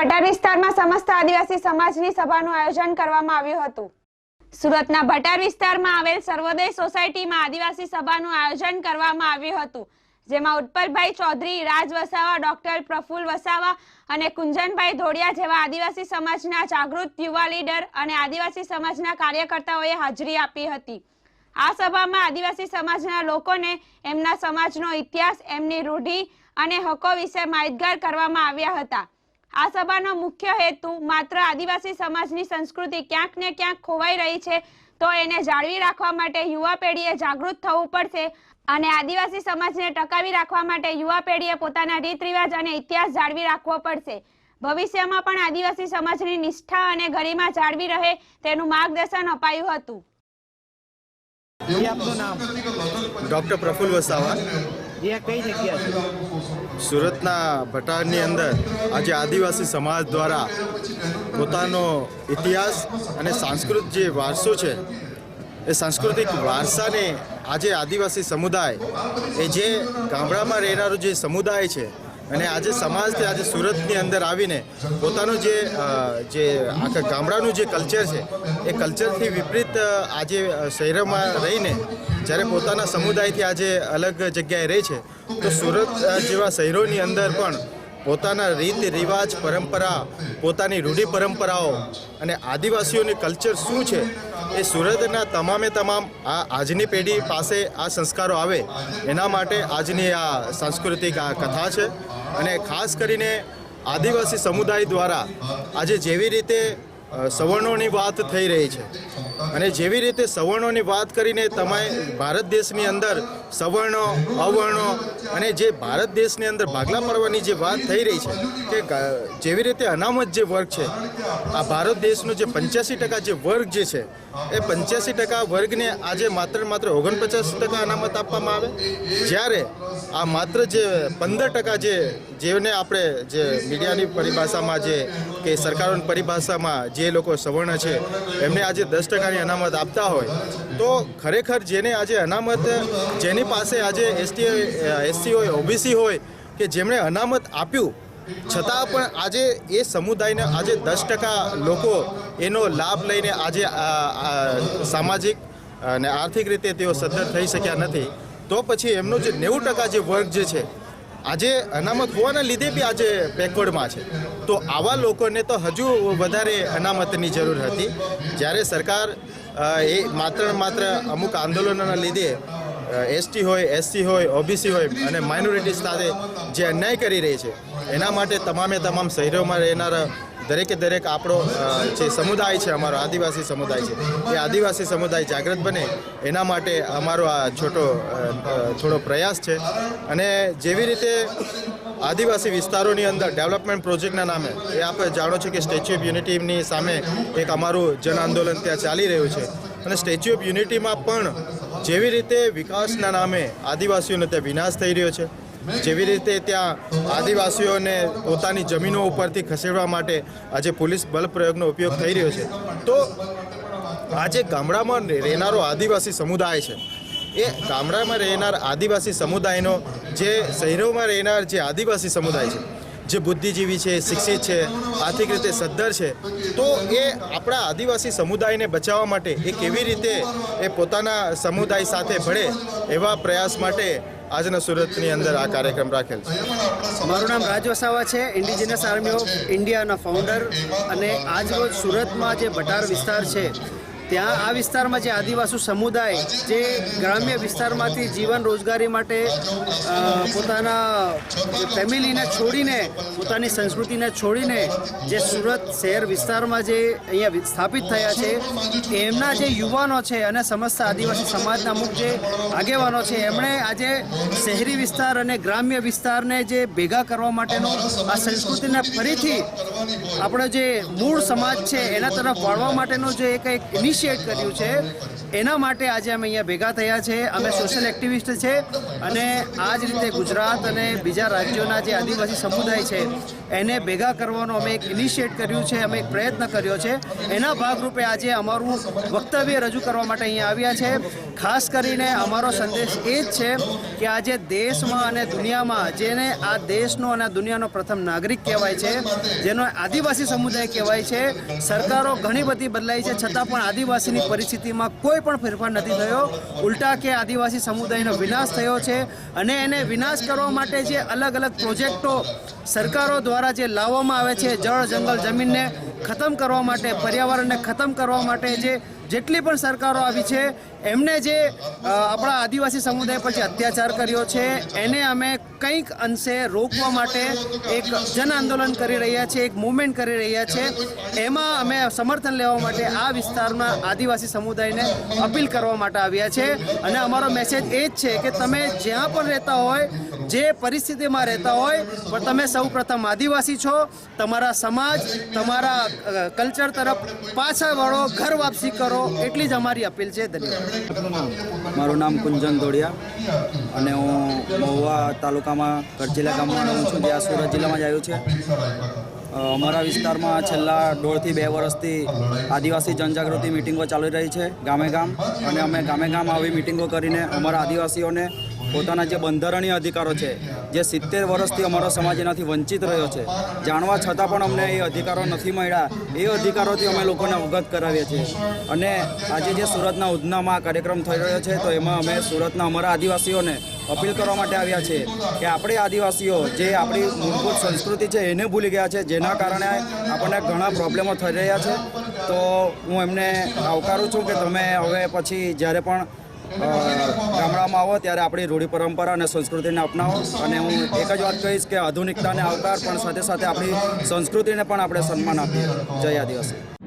ભટાર વિસ્તારમાં સમસ્ત આદિવાસી સમાજની સભાનું આયોજન કરવામાં આવ્યું હતું. સુરતના ભટાર વિસ્તારમાં આવેલ સર્વોદય સોસાયટીમાં આદિવાસી સભાનું આયોજન કરવામાં આવ્યું હતું, જેમાં ઉત્પલભાઈ ચૌધરી, રાજ વસાવા, ડોક્ટર પ્રફુલ વસાવા અને કુંજનભાઈ ધોડિયા જેવા આદિવાસી સમાજના જાગૃત યુવા લીડર અને આદિવાસી સમાજના કાર્યકર્તાઓએ હાજરી આપી હતી. આ સભામાં આદિવાસી સમાજના લોકોને એમના સમાજનો ઇતિહાસ, એમની રૂઢિ અને હકો વિશે માહિતગાર કરવામાં આવ્યા હતા. આ સભાનો મુખ્ય હેતુ માત્ર આદિવાસી સમાજની સંસ્કૃતિ ક્યાંક ને ક્યાંક ખોવાઈ રહી છે. તો એને જાળવી રાખવા માટે યુવા પેઢીએ જાગૃત થવું પડશે અને આદિવાસી સમાજને ટકાવી રાખવા માટે યુવા પેઢીએ પોતાના રીત રિવાજ અને ઇતિહાસ જાળવી રાખવો પડશે. ભવિષ્યમાં પણ આદિવાસી સમાજની નિષ્ઠા અને ગરિમા જાળવી રહે તેનું માર્ગદર્શન અપાયું હતું. ડૉક્ટર પ્રફુલ વસાવા. સુરતના ભટારની અંદર આજે આદિવાસી સમાજ દ્વારા પોતાનો ઇતિહાસ અને સાંસ્કૃતિક જે વારસો છે, એ સાંસ્કૃતિક વારસાને આજે આદિવાસી સમુદાય, એ જે ગામડામાં રહેનારો જે સમુદાય છે અને આજે સમાજથી, આજે સુરતની અંદર આવીને પોતાનું જે જે આખા ગામડાનું જે કલ્ચર છે, એ કલ્ચરથી વિપરીત આજે શહેરોમાં રહીને જ્યારે પોતાના સમુદાયથી આજે અલગ જગ્યાએ રહે છે, તો સુરત જેવા શહેરોની અંદર પણ પોતાના રીત, રિવાજ, પરંપરા, પોતાની રૂઢિ પરંપરાઓ અને આદિવાસીઓની કલ્ચર શું છે એ સુરતના તમામે તમામ આ આજની પેઢી પાસે આ સંસ્કારો આવે એના માટે આજની આ સાંસ્કૃતિક આ કથા છે. અને ખાસ કરીને આદિવાસી સમુદાય દ્વારા આજે જેવી રીતે સવર્ણોની વાત થઈ રહી છે. અને જેવી રીતે સવર્ણોની વાત કરીને તમે ભારત દેશની અંદર સવર્ણો, અવર્ણો અને જે ભારત દેશની અંદર ભાગલા પડવાની જે વાત થઈ રહી છે કે જેવી રીતે અનામત જે વર્ગ છે, આ ભારત દેશનો જે પંચ્યાસી ટકા જે વર્ગ જે છે, એ પંચ્યાસી ટકા વર્ગને આજે માત્ર માત્ર ઓગણપચાસ ટકા અનામત આપવામાં આવે? જ્યારે આ માત્ર જે પંદર ટકા જે જેને આપણે જે મીડિયાની પરિભાષામાં જે કે સરકારોની પરિભાષામાં જે લોકો સવર્ણ છે, એમને આજે દસ ટકાની અનામત આપતા હોય, તો ખરેખર જેને આજે અનામત, જેની પાસે આજે એસટી, એસસી હોય, ઓબીસી હોય, કે જેમણે અનામત આપ્યું, છતાં પણ આજે એ સમુદાયને આજે દસ ટકા લોકો એનો લાભ લઈને આજે સામાજિક અને આર્થિક રીતે તેઓ સદ્ધર થઈ શક્યા નથી, તો પછી એમનો જે નેવું ટકા જે વર્ગ જે છે આજે અનામત હોવાના લીધે બી આજે બેકવર્ડમાં છે. તો આવા લોકોને તો હજુ વધારે અનામતની જરૂર હતી. જ્યારે સરકાર એ માત્ર માત્ર અમુક આંદોલનોના લીધે એસટી હોય એસસી હોય ઓબીસી હોય અને માઇનોરિટી સાથે જે અન્યાય કરી રહી છે, એના માટે તમામે તમામ શહેરોમાં રહેનારા દરેકે દરેક આપણો જે સમુદાય છે, અમારો આદિવાસી સમુદાય છે, એ આદિવાસી સમુદાય જાગૃત બને, એના માટે અમારો આ છોટો થોડો પ્રયાસ છે. અને જેવી રીતે આદિવાસી વિસ્તારોની અંદર ડેવલપમેન્ટ પ્રોજેક્ટના નામે, એ આપણે જાણો છો કે સ્ટેચ્યુ ઓફ યુનિટીની સામે એક અમારું જન આંદોલન ત્યાં ચાલી રહ્યું છે. અને સ્ટેચ્યુ ઓફ યુનિટીમાં પણ જેવી રીતે વિકાસના નામે આદિવાસીઓનો ત્યાં વિનાશ થઈ રહ્યો છે જેવી રીતે ત્યાં આદિવાસીઓને પોતાની જમીનો ઉપરથી ખસેડવા માટે આજે પોલીસ બળ પ્રયોગનો ઉપયોગ થઈ રહ્યો છે. તો આજે ગામડામાં રહેનારો આદિવાસી સમુદાય છે, એ ગામડામાં રહેનાર આદિવાસી સમુદાયનો જે શહેરોમાં રહેનાર જે આદિવાસી સમુદાય છે, જે બુદ્ધિજીવી છે, શિક્ષિત છે, આર્થિક રીતે સદ્ધર છે, તો એ આપણા આદિવાસી સમુદાયને બચાવવા માટે એ કેવી રીતે એ પોતાના સમુદાય સાથે ભળે એવા પ્રયાસ માટે આજના સુરતની અંદર આ કાર્યક્રમ રાખેલ છે. મારું નામ રાજ વસાવા છે. ઇન્ડિજિનસ આર્મી ઓફ ઇન્ડિયાના ફાઉન્ડર અને આજ રોજ સુરતમાં જે ભટાર વિસ્તાર છે ત્યાં આ વિસ્તારમાં જે આદિવાસી સમુદાય જે ગ્રામ્ય વિસ્તારમાંથી જીવન રોજગારી માટે પોતાના ફેમિલીને છોડીને, પોતાની સંસ્કૃતિને છોડીને જે સુરત શહેર વિસ્તારમાં જે અહીંયા સ્થાપિત થયા છે, એમના જે યુવાનો છે અને સમસ્ત આદિવાસી સમાજના અમુક જે આગેવાનો છે, એમણે આજે શહેરી વિસ્તાર અને ગ્રામ્ય વિસ્તારને જે ભેગા કરવા માટેનો આ સંસ્કૃતિને ફરીથી આપણો જે મૂળ સમાજ છે એના તરફ વાળવા માટેનો જે એક એક ઇનિશિએટ કર્યું છે એના માટે આજે અમે અહીંયા ભેગા થયા છે. અમે સોશિયલ એક્ટિવિસ્ટ છે અને આ જ રીતે ગુજરાત અને બીજા રાજ્યોના જે આદિવાસી સમુદાય છે એને ભેગા કરવાનો અમે એક ઇનિશિએટ કર્યું છે અમે એક પ્રયત્ન કર્યો છે. એના ભાગરૂપે આજે અમારું વક્તવ્ય રજૂ કરવા માટે અહીંયા આવ્યા છે. ખાસ કરીને અમારો સંદેશ એ જ છે કે આજે દેશ દેશમાં અને દુનિયામાં જેને આ દેશનો અને દુનિયાનો પ્રથમ નાગરિક કહેવાય છે, જેનો આદિવાસી સમુદાય કહેવાય છે, સરકારો ઘણી બધી બદલાઈ છે, છતાં પણ આદિવાસીની પરિસ્થિતિમાં કોઈ પણ ફેરફાર નથી થયો. ઉલટા કે આદિવાસી સમુદાયનો વિનાશ થયો છે અને એને વિનાશ કરવા માટે જે અલગ અલગ પ્રોજેક્ટો સરકારો દ્વારા જે લાવવામાં આવે છે, જળ, જંગલ, જમીનને ખતમ કરવા માટે, પર્યાવરણને ખતમ કરવા માટે જે જેટલી પણ સરકારો આવી છે, એમને જે આપણા આદિવાસી સમુદાય પર જે અત્યાચાર કર્યો છે, એને અમે કંઈક અંશે રોકવા માટે એક જન આંદોલન કરી રહ્યા છીએ એક મુવમેન્ટ કરી રહ્યા છે. એમાં અમે સમર્થન લેવા માટે આ વિસ્તારમાં આદિવાસી સમુદાયને અપીલ કરવા માટે આવ્યા છે. અને અમારો મેસેજ એ જ છે કે તમે જ્યાં પણ રહેતા હોય, જે પરિસ્થિતિમાં રહેતા હોય, પણ તમે સૌ પ્રથમ આદિવાસી છો, તમારા સમાજ, તમારા કલ્ચર તરફ પાછા વળો, ઘર વાપસી કરો એટલી જ અમારી અપીલ છે, ધન્યવાદ. મારું નામ કુંજન ધોડિયા અને હું મહુવા તાલુકામાં કરચીલા ગામમાં રહું છું, જે આ સુરત જિલ્લામાં જ આવ્યું છે. અમારા વિસ્તારમાં છેલ્લા દોઢથી બે વર્ષથી આદિવાસી જનજાગૃતિ મિટિંગો ચાલી રહી છે ગામે ગામ અને અમે ગામે ગામ આવી મિટિંગો કરીને અમારા આદિવાસીઓને પોતાના જે બંધારણીય અધિકારો છે, જે સિત્તેર વર્ષથી અમારો સમાજ એનાથી વંચિત રહ્યો છે, જાણવા છતાં પણ અમને એ અધિકારો નથી મળ્યા, એ અધિકારોથી અમે લોકોને અવગત કરાવીએ છીએ. અને આજે જે સુરતના ઉધનામાં કાર્યક્રમ થઈ રહ્યો છે, તો એમાં અમે સુરતના અમારા આદિવાસીઓને અપીલ કરવા માટે આવ્યા છીએ કે આપણે આદિવાસીઓ, જે આપણી મૂળભૂત સંસ્કૃતિ છે, એને ભૂલી ગયા છે, જેના કારણે આપણને ઘણા પ્રોબ્લેમો થઈ રહ્યા છે. તો હું એમને આવકારું છું કે તમે હવે પછી જ્યારે પણ ગામડામાં આવો ત્યારે આપણી રૂઢિ પરંપરા અને સંસ્કૃતિને અપનાવો. અને હું એક જ વાત કહીશ કે આધુનિકતાને આવકાર પણ સાથે સાથે આપણી સંસ્કૃતિને પણ આપણે સન્માન આપીએ. જય આદિવાસી.